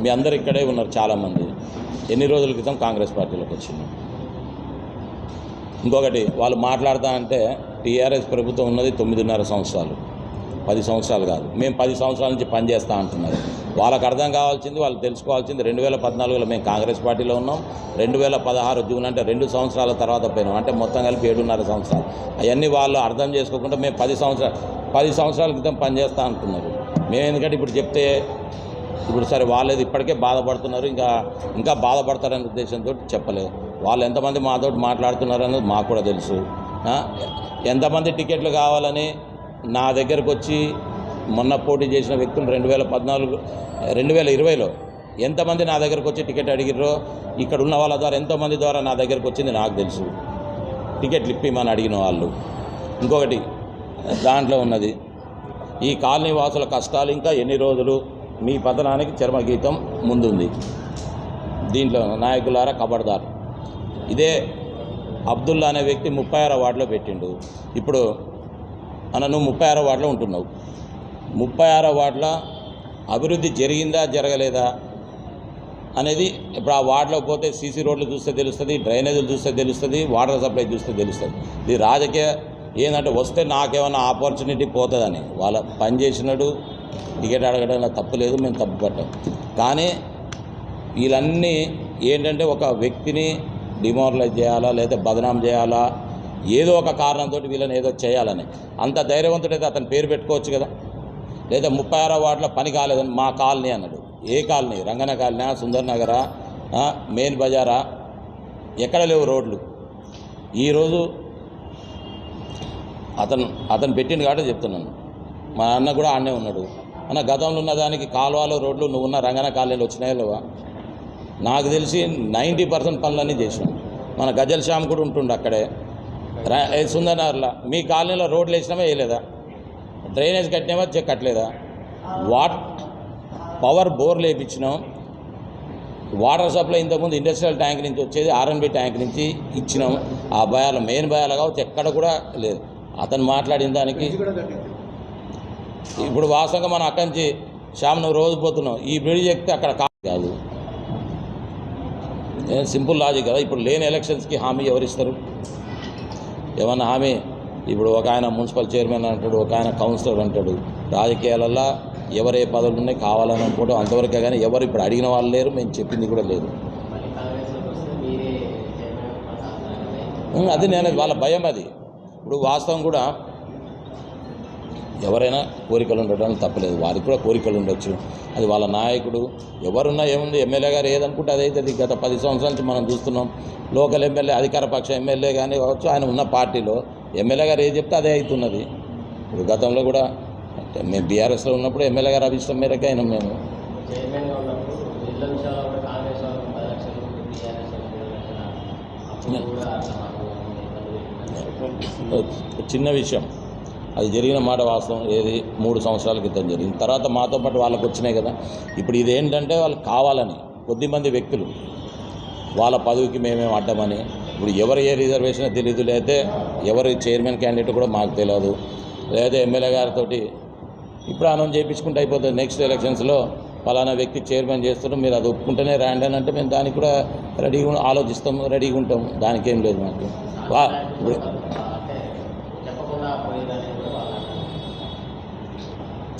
మీ అందరు ఇక్కడే ఉన్నారు చాలామంది. ఎన్ని రోజుల క్రితం కాంగ్రెస్ పార్టీలోకి వచ్చింది? ఇంకొకటి వాళ్ళు మాట్లాడతా అంటే టీఆర్ఎస్ ప్రభుత్వం ఉన్నది తొమ్మిదిన్నర సంవత్సరాలు. పది సంవత్సరాలు కాదు. మేము పది సంవత్సరాల నుంచి పనిచేస్తా అంటున్నారు. వాళ్ళకి అర్థం కావాల్సింది వాళ్ళు తెలుసుకోవాల్సింది రెండు వేల పద్నాలుగులో మేము కాంగ్రెస్ పార్టీలో ఉన్నాం. రెండు వేల పదహారు జూన్ అంటే రెండు సంవత్సరాల తర్వాత పోయినాం. అంటే మొత్తం కలిపి ఏడున్నర సంవత్సరాలు. అవన్నీ వాళ్ళు అర్థం చేసుకోకుండా మేము పది సంవత్సరాలు పది సంవత్సరాల క్రితం పనిచేస్తా అంటున్నారు. మేము ఎందుకంటే ఇప్పుడు చెప్తే ఇప్పుడు సరే వాళ్ళేది ఇప్పటికే బాధపడుతున్నారు ఇంకా ఇంకా బాధపడతారనే ఉద్దేశంతో చెప్పలేదు. వాళ్ళు ఎంతమంది మాతో మాట్లాడుతున్నారు అనేది మాకు కూడా తెలుసు. ఎంతమంది టికెట్లు కావాలని నా దగ్గరకు వచ్చి మొన్న పోటీ చేసిన వ్యక్తులు రెండు వేల పద్నాలుగు రెండు వేల ఇరవైలో ఎంతమంది నా దగ్గరకు వచ్చి టికెట్ అడిగిర్రో ఇక్కడ ఉన్న వాళ్ళ ద్వారా ఎంతోమంది ద్వారా నా దగ్గరకు వచ్చింది నాకు తెలుసు. టికెట్లు ఇప్పిమని అడిగిన వాళ్ళు. ఇంకొకటి దాంట్లో ఉన్నది ఈ కాలనీ వాసుల కష్టాలు ఇంకా ఎన్ని రోజులు మీ పతనానికి చర్మగీతం ముందుంది. దీంట్లో నాయకులారా కబడ్దార్. ఇదే అబ్దుల్లా అనే వ్యక్తి ముప్పై ఆరో వార్డులో పెట్టిండు. ఇప్పుడు అన్న నువ్వు ముప్పై ఆరో వార్డులో ఉంటున్నావు. ముప్పై ఆరో వార్డులో అభివృద్ధి జరిగిందా జరగలేదా అనేది ఇప్పుడు ఆ వార్డులో పోతే సీసీ రోడ్లు చూస్తే తెలుస్తుంది డ్రైనేజీలు చూస్తే తెలుస్తుంది వాటర్ సప్లై చూస్తే తెలుస్తుంది. ఇది రాజకీయ ఏంటంటే వస్తే నాకేమైనా ఆపర్చునిటీ పోతుందని. వాళ్ళ పని చేసినాడు టికెట్ అడగడంలో తప్పు లేదు మేము తప్పు పట్టాం కానీ వీళ్ళన్నీ ఏంటంటే ఒక వ్యక్తిని డిమోరలైజ్ చేయాలా లేదా బదనాం చేయాలా ఏదో ఒక కారణంతో వీళ్ళని ఏదో చేయాలని. అంత ధైర్యవంతుడైతే అతని పేరు పెట్టుకోవచ్చు కదా. లేదా ముప్పై ఆరో వార్డులో పని కాలేదని మా కాలనీ అన్నాడు. ఏ కాలనీ? రంగన కాలనీ సుందర్ నగరా? మెయిన్ బజారా? ఎక్కడ లేవు రోడ్లు? ఈరోజు అతను అతను పెట్టింది కాబట్టి చెప్తున్నాను. మా అన్న కూడా ఆడనే ఉన్నాడు. అన్న గతంలో ఉన్న దానికి కాలువలు రోడ్లు నువ్వు ఉన్న రంగన కాలనీలు వచ్చినాయో లేవా? నాకు తెలిసి నైంటీ పర్సెంట్ పనులన్నీ చేసినాం మన గజల్ శ్యామ్ కూడా ఉంటుండే అక్కడే. సుందరనగర్లో. మీ కాలనీలో రోడ్లు వేసినామా వేయలేదా? డ్రైనేజ్ కట్టినామా చెక్ కట్టలేదా? వాట్ పవర్ బోర్లు వేయించినాం వాటర్ సప్లై ఇంతకుముందు ఇండస్ట్రియల్ ట్యాంక్ నుంచి వచ్చేది ఆర్ఎన్బి ట్యాంక్ నుంచి ఇచ్చినాం. ఆ భయాలు మెయిన్ భయాలు కావచ్చు ఎక్కడ కూడా లేదు. అతను మాట్లాడిన దానికి ఇప్పుడు వాస్తవంగా మనం అక్కడి నుంచి శ్యామ్ నువ్వు రోజు పోతున్నావు ఈ బ్రిడ్జ్ ఎక్కితే అక్కడ కాదు. సింపుల్ లాజిక్ కదా. ఇప్పుడు లేని ఎలక్షన్స్కి హామీ ఎవరిస్తారు? ఏమన్నా హామీ? ఇప్పుడు ఒక ఆయన మున్సిపల్ చైర్మన్ అంటాడు ఒక ఆయన కౌన్సిలర్ అంటాడు. రాజకీయాలల్లో ఎవరు ఏ పదవులు ఉన్నాయి కావాలని అనుకోవడం అంతవరకే కానీ ఎవరు ఇప్పుడు అడిగిన వాళ్ళు లేరు మేము చెప్పింది కూడా లేదు. అది నేను వాళ్ళ భయం అది. ఇప్పుడు వాస్తవం కూడా ఎవరైనా కోరికలు ఉండడం తప్పలేదు. వారికి కూడా కోరికలు ఉండొచ్చు. అది వాళ్ళ నాయకుడు ఎవరున్నా ఏముంది ఎమ్మెల్యే గారు ఏదనుకుంటే అదైతుంది గత పది సంవత్సరాల నుంచి మనం చూస్తున్నాం. లోకల్ ఎమ్మెల్యే అధికార పక్ష ఎమ్మెల్యే కానీ కావచ్చు ఆయన ఉన్న పార్టీలో ఎమ్మెల్యే గారు ఏది చెప్తే అదే అవుతున్నది. ఇప్పుడు గతంలో కూడా మేము బీఆర్ఎస్లో ఉన్నప్పుడు ఎమ్మెల్యే గారు అభిష్టం మేరకే అయినాం మేము. చిన్న విషయం. అది జరిగిన మాట వాస్తవం. ఏది? మూడు సంవత్సరాల క్రితం జరిగింది. తర్వాత మాతో పాటు వాళ్ళకు వచ్చినాయి కదా. ఇప్పుడు ఇదేంటంటే వాళ్ళు కావాలని కొద్దిమంది వ్యక్తులు వాళ్ళ పదవికి మేమేం అడ్డమని. ఇప్పుడు ఎవరు ఏ రిజర్వేషన్ తెలియదు లేకపోతే ఎవరు చైర్మన్ క్యాండిడేట్ కూడా మాకు తెలియదు లేదా ఎమ్మెల్యే గారితో ఇప్పుడు అనౌన్స్ చేయించుకుంటే అయిపోతుంది. నెక్స్ట్ ఎలక్షన్స్లో ఫలానా వ్యక్తి చైర్మన్ చేస్తున్నాం మీరు అది ఒప్పుకుంటేనే రాండి అని అంటే మేము దానికి కూడా రెడీగా ఆలోచిస్తాము ఆలోచిస్తాం రెడీగా ఉంటాం. దానికి ఏం లేదు మాకు. వా ఇప్పుడు అంటే చెప్పకుండా పోయేదని కూడా వాళ్ళు అంటారు.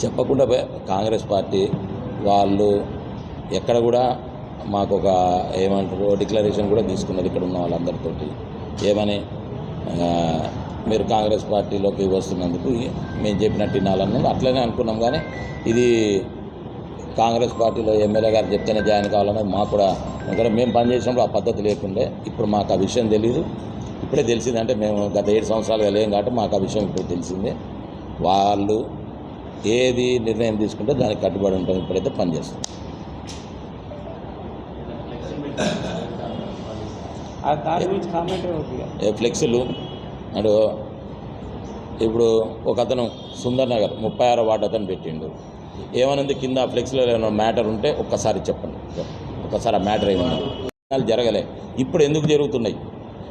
చెప్పకుండా కాంగ్రెస్ పార్టీ వాళ్ళు ఎక్కడ కూడా మాకు ఒక ఏమంటారు డిక్లరేషన్ కూడా తీసుకున్నారు ఇక్కడ ఉన్న వాళ్ళందరితోటి. ఏమని మీరు కాంగ్రెస్ పార్టీలోకి వస్తున్నందుకు మేము చెప్పినట్టు వినాలన్నది అట్లనే అనుకున్నాం కానీ ఇది కాంగ్రెస్ పార్టీలో ఎమ్మెల్యే గారు చెప్తేనే జాయిన్ కావాలన్నది మాకు కూడా ఎందుకంటే మేము పనిచేసినప్పుడు ఆ పద్ధతి లేకుండే. ఇప్పుడు మాకు ఆ విషయం తెలియదు ఇప్పుడే తెలిసిందంటే మేము గత ఏడు సంవత్సరాలుగా లేం కాబట్టి మాకు ఆ విషయం ఇప్పుడు తెలిసిందే. వాళ్ళు ఏది నిర్ణయం తీసుకుంటే దానికి కట్టుబడి ఉంటాం ఇప్పుడైతే పనిచేస్తాం ఆ దాని గురించి కామెంట్ అవుతుంది ఏ ఫ్లెక్సీలు అండ్ ఇప్పుడు ఒక అతను సుందర్ నగర్ ముప్పై ఆరో వార్డు అతను పెట్టిండు. ఏమనుంది? కింద ఫ్లెక్సీలో ఏమైనా మ్యాటర్ ఉంటే ఒక్కసారి చెప్పండి. ఒక్కసారి ఆ మ్యాటర్ ఏమన్నా జరగలే. ఇప్పుడు ఎందుకు జరుగుతున్నాయి?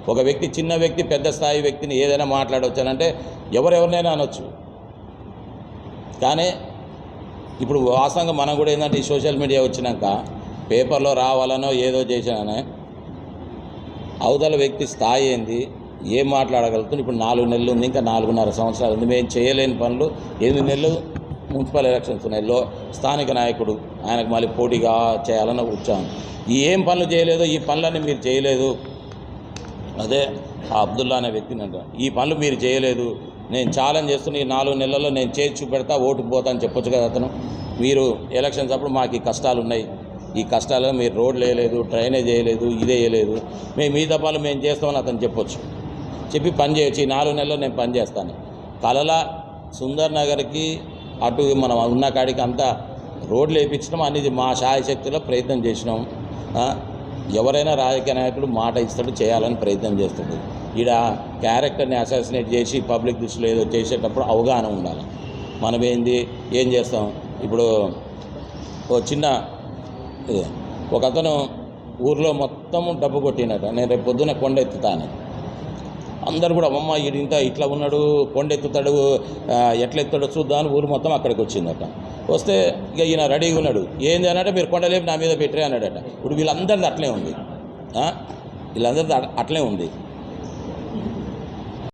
ఒక వ్యక్తి చిన్న వ్యక్తి పెద్ద స్థాయి వ్యక్తిని ఏదైనా మాట్లాడవచ్చు అని అంటే ఎవరెవరినైనా అనొచ్చు. కానీ ఇప్పుడు వాస్తవంగా మనం కూడా ఏంటంటే ఈ సోషల్ మీడియా వచ్చినాక పేపర్లో రావాలనో ఏదో చేశాననే అవతల వ్యక్తి స్థాయి ఏంది ఏం మాట్లాడగలుగుతుంది ఇప్పుడు నాలుగు నెలలు ఉంది ఇంకా నాలుగున్నర సంవత్సరాలు ఉంది మేము చేయలేని పనులు ఎనిమిది నెలలు మున్సిపల్ ఎలక్షన్స్ ఉన్నాయి లో స్థానిక నాయకుడు ఆయనకు మళ్ళీ పోటీగా చేయాలని వచ్చాను ఈ ఏం పనులు చేయలేదో ఈ పనులన్నీ మీరు చేయలేదు. అదే ఆ అబ్దుల్లా అనే వ్యక్తిని అంటారు ఈ పనులు మీరు చేయలేదు నేను ఛాలెంజ్ చేస్తున్న ఈ నాలుగు నెలల్లో నేను చేసి చూపెడతా ఓటుకు పోతా అని చెప్పొచ్చు కదా అతను. మీరు ఎలక్షన్స్ అప్పుడు మాకు ఈ కష్టాలు ఉన్నాయి. ఈ కష్టాలు మీరు రోడ్లు వేయలేదు డ్రైనేజ్ వేయలేదు ఇదే వేయలేదు. మేము మిగతా పనులు మేము చేస్తామని అతను చెప్పొచ్చు. చెప్పి పని చేయొచ్చు. ఈ నాలుగు నెలల్లో నేను పని చేస్తాను. కలల సుందర్ నగర్కి అటు మనం ఉన్న కాడికి అంతా రోడ్లు వేయించడం అనేది మా శాయశక్తిలో ప్రయత్నం చేసినాం. ఎవరైనా రాజకీయ నాయకుడు మాట ఇస్తాడు చేయాలని ప్రయత్నం చేస్తుంది. ఈడ క్యారెక్టర్ని అసాసినేట్ చేసి పబ్లిక్ దృష్టిలో ఏదో చేసేటప్పుడు అవగాహన ఉండాలి. మనం ఏంది ఏం చేస్తాం? ఇప్పుడు ఓ చిన్న ఒక అతను ఊర్లో మొత్తం డబ్బు కొట్టినట నేను రేపు పొద్దున కొండ ఎత్తుతాను అందరు కూడా అమ్మ ఈడు ఇంత ఇట్లా ఉన్నాడు కొండ ఎత్తుతాడు చూద్దామని చూద్దాం అని ఊరు మొత్తం అక్కడికి వచ్చిందట. వస్తే ఇక ఈయన రెడీగా ఉన్నాడు. ఏంది? అనంటే మీరు కొండలేపు నా మీద పెట్టరే అన్నాడట. ఇప్పుడు వీళ్ళందరిది అట్లే ఉంది. వీళ్ళందరిది అట్- అట్లే ఉంది.